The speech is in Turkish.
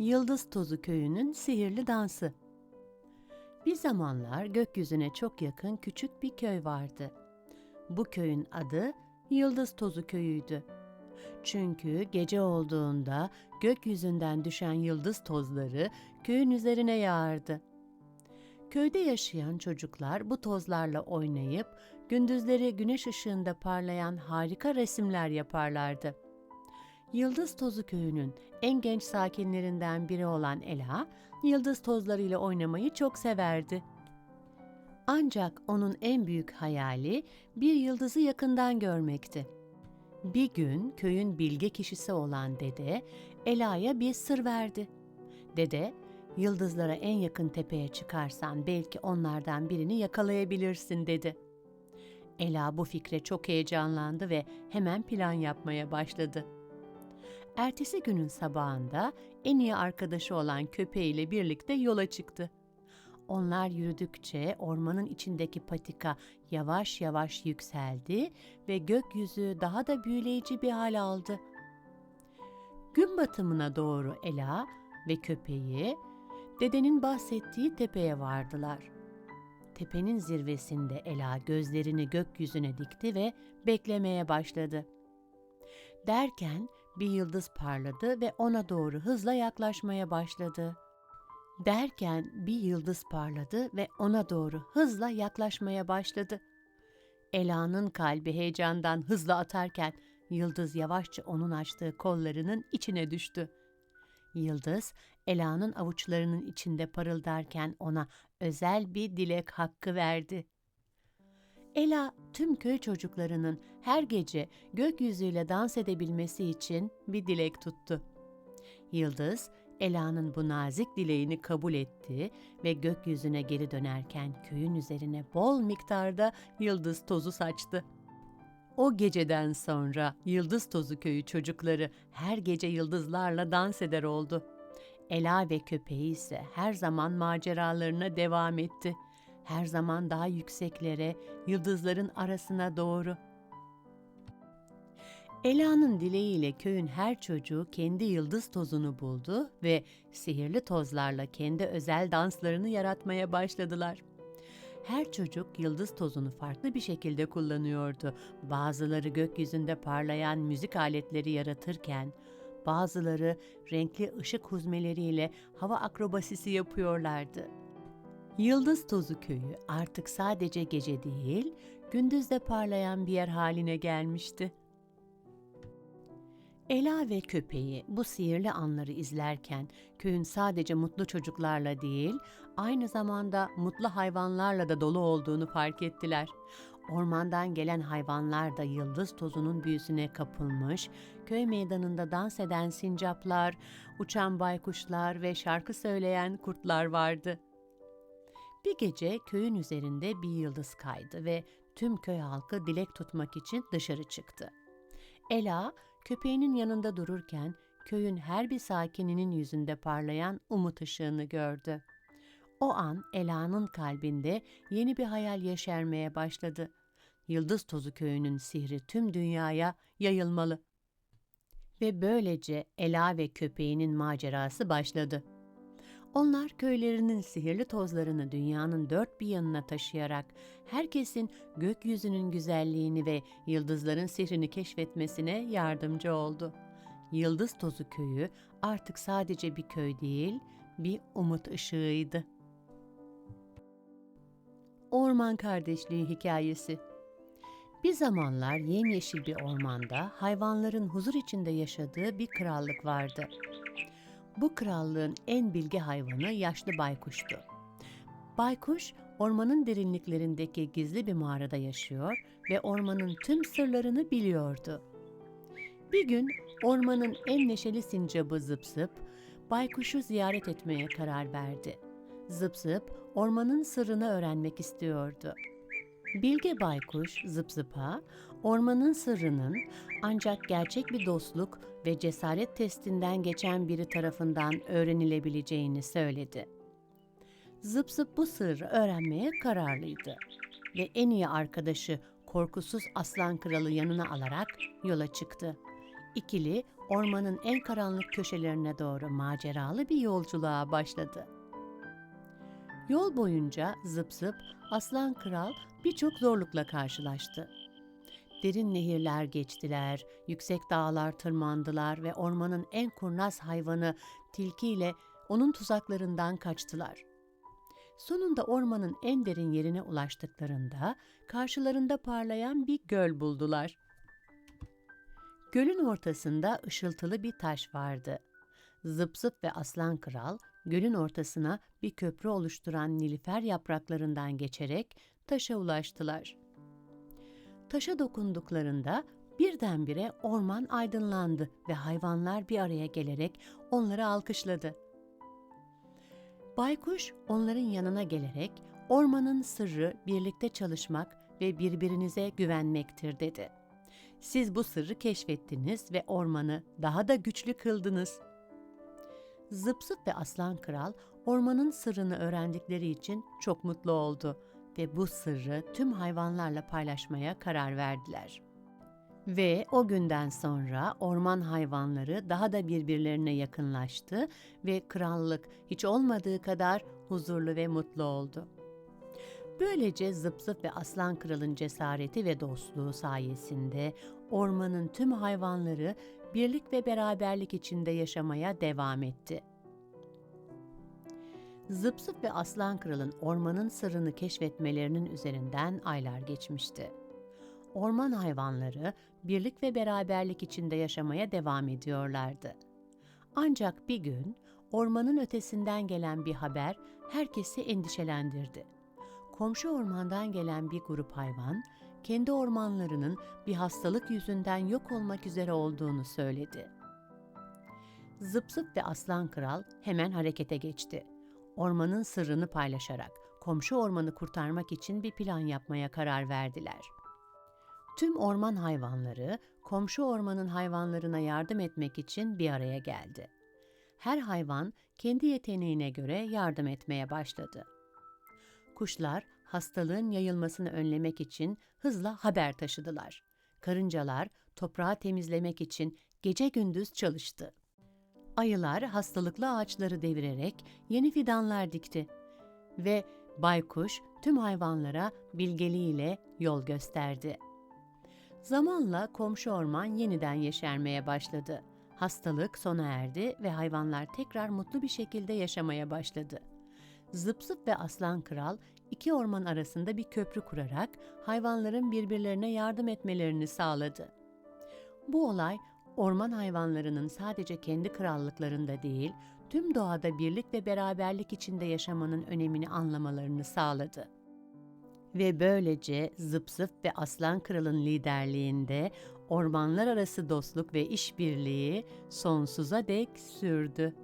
Yıldız Tozu Köyü'nün sihirli dansı. Bir zamanlar gökyüzüne çok yakın küçük bir köy vardı. Bu köyün adı Yıldız Tozu Köyü'ydü. Çünkü gece olduğunda gökyüzünden düşen yıldız tozları köyün üzerine yağardı. Köyde yaşayan çocuklar bu tozlarla oynayıp gündüzleri güneş ışığında parlayan harika resimler yaparlardı. Yıldız Tozu köyünün en genç sakinlerinden biri olan Ela, yıldız tozlarıyla oynamayı çok severdi. Ancak onun en büyük hayali bir yıldızı yakından görmekti. Bir gün köyün bilge kişisi olan dede Ela'ya bir sır verdi. Dede, yıldızlara en yakın tepeye çıkarsan belki onlardan birini yakalayabilirsin dedi. Ela bu fikre çok heyecanlandı ve hemen plan yapmaya başladı. Ertesi günün sabahında en iyi arkadaşı olan köpeğiyle birlikte yola çıktı. Onlar yürüdükçe ormanın içindeki patika yavaş yavaş yükseldi ve gökyüzü daha da büyüleyici bir hal aldı. Gün batımına doğru Ela ve köpeği dedenin bahsettiği tepeye vardılar. Tepenin zirvesinde Ela gözlerini gökyüzüne dikti ve beklemeye başladı. Derken bir yıldız parladı ve ona doğru hızla yaklaşmaya başladı. Derken bir yıldız parladı ve ona doğru hızla yaklaşmaya başladı. Ela'nın kalbi heyecandan hızla atarken yıldız yavaşça onun açtığı kollarının içine düştü. Yıldız, Ela'nın avuçlarının içinde parıldarken ona özel bir dilek hakkı verdi. Ela tüm köy çocuklarının her gece gökyüzüyle dans edebilmesi için bir dilek tuttu. Yıldız, Ela'nın bu nazik dileğini kabul etti ve gökyüzüne geri dönerken köyün üzerine bol miktarda yıldız tozu saçtı. O geceden sonra Yıldız Tozu köyü çocukları her gece yıldızlarla dans eder oldu. Ela ve köpeği ise her zaman maceralarına devam etti. Her zaman daha yükseklere, yıldızların arasına doğru. Ela'nın dileğiyle köyün her çocuğu kendi yıldız tozunu buldu ve sihirli tozlarla kendi özel danslarını yaratmaya başladılar. Her çocuk yıldız tozunu farklı bir şekilde kullanıyordu. Bazıları gökyüzünde parlayan müzik aletleri yaratırken, bazıları renkli ışık huzmeleriyle hava akrobasisi yapıyorlardı. Yıldız Tozu Köyü artık sadece gece değil, gündüz de parlayan bir yer haline gelmişti. Ela ve köpeği bu sihirli anları izlerken köyün sadece mutlu çocuklarla değil, aynı zamanda mutlu hayvanlarla da dolu olduğunu fark ettiler. Ormandan gelen hayvanlar da yıldız tozunun büyüsüne kapılmış, köy meydanında dans eden sincaplar, uçan baykuşlar ve şarkı söyleyen kurtlar vardı. Bir gece köyün üzerinde bir yıldız kaydı ve tüm köy halkı dilek tutmak için dışarı çıktı. Ela köpeğinin yanında dururken köyün her bir sakininin yüzünde parlayan umut ışığını gördü. O an Ela'nın kalbinde yeni bir hayal yeşermeye başladı. Yıldız Tozu köyünün sihri tüm dünyaya yayılmalı. Ve böylece Ela ve köpeğinin macerası başladı. Onlar köylerinin sihirli tozlarını dünyanın dört bir yanına taşıyarak herkesin gökyüzünün güzelliğini ve yıldızların sihrini keşfetmesine yardımcı oldu. Yıldız Tozu köyü artık sadece bir köy değil, bir umut ışığıydı. Orman Kardeşliği Hikayesi Bir zamanlar yemyeşil bir ormanda hayvanların huzur içinde yaşadığı bir krallık vardı. Bu krallığın en bilge hayvanı yaşlı baykuştu. Baykuş, ormanın derinliklerindeki gizli bir mağarada yaşıyor ve ormanın tüm sırlarını biliyordu. Bir gün ormanın en neşeli sincabı Zıp Zıp, baykuşu ziyaret etmeye karar verdi. Zıp Zıp, ormanın sırrını öğrenmek istiyordu. Bilge Baykuş Zıp Zıp'a ormanın sırrının ancak gerçek bir dostluk ve cesaret testinden geçen biri tarafından öğrenilebileceğini söyledi. Zıp Zıp bu sırrı öğrenmeye kararlıydı ve en iyi arkadaşı korkusuz aslan kralı yanına alarak yola çıktı. İkili ormanın en karanlık köşelerine doğru maceralı bir yolculuğa başladı. Yol boyunca zıp zıp Aslan Kral birçok zorlukla karşılaştı. Derin nehirler geçtiler, yüksek dağlar tırmandılar ve ormanın en kurnaz hayvanı tilki ile onun tuzaklarından kaçtılar. Sonunda ormanın en derin yerine ulaştıklarında karşılarında parlayan bir göl buldular. Gölün ortasında ışıltılı bir taş vardı. Zıp zıp ve aslan kral gölün ortasına bir köprü oluşturan nilüfer yapraklarından geçerek taşa ulaştılar. Taşa dokunduklarında birdenbire orman aydınlandı ve hayvanlar bir araya gelerek onları alkışladı. Baykuş onların yanına gelerek ormanın sırrı birlikte çalışmak ve birbirinize güvenmektir dedi. Siz bu sırrı keşfettiniz ve ormanı daha da güçlü kıldınız. Zıp zıp ve Aslan Kral ormanın sırrını öğrendikleri için çok mutlu oldu ve bu sırrı tüm hayvanlarla paylaşmaya karar verdiler. Ve o günden sonra orman hayvanları daha da birbirlerine yakınlaştı ve krallık hiç olmadığı kadar huzurlu ve mutlu oldu. Böylece Zıp Zıp ve Aslan Kral'ın cesareti ve dostluğu sayesinde ormanın tüm hayvanları birlik ve beraberlik içinde yaşamaya devam etti. Zıp Zıp ve Aslan Kral'ın ormanın sırrını keşfetmelerinin üzerinden aylar geçmişti. Orman hayvanları birlik ve beraberlik içinde yaşamaya devam ediyorlardı. Ancak bir gün ormanın ötesinden gelen bir haber herkesi endişelendirdi. Komşu ormandan gelen bir grup hayvan, kendi ormanlarının bir hastalık yüzünden yok olmak üzere olduğunu söyledi. Zıp ve Aslan Kral hemen harekete geçti. Ormanın sırrını paylaşarak komşu ormanı kurtarmak için bir plan yapmaya karar verdiler. Tüm orman hayvanları komşu ormanın hayvanlarına yardım etmek için bir araya geldi. Her hayvan kendi yeteneğine göre yardım etmeye başladı. Kuşlar hastalığın yayılmasını önlemek için hızla haber taşıdılar. Karıncalar toprağı temizlemek için gece gündüz çalıştı. Ayılar hastalıklı ağaçları devirerek yeni fidanlar dikti ve baykuş tüm hayvanlara bilgeliğiyle yol gösterdi. Zamanla komşu orman yeniden yeşermeye başladı. Hastalık sona erdi ve hayvanlar tekrar mutlu bir şekilde yaşamaya başladı. Zıp Zıp ve Aslan Kral iki orman arasında bir köprü kurarak hayvanların birbirlerine yardım etmelerini sağladı. Bu olay orman hayvanlarının sadece kendi krallıklarında değil, tüm doğada birlik ve beraberlik içinde yaşamanın önemini anlamalarını sağladı. Ve böylece Zıp Zıp ve Aslan Kral'ın liderliğinde ormanlar arası dostluk ve işbirliği sonsuza dek sürdü.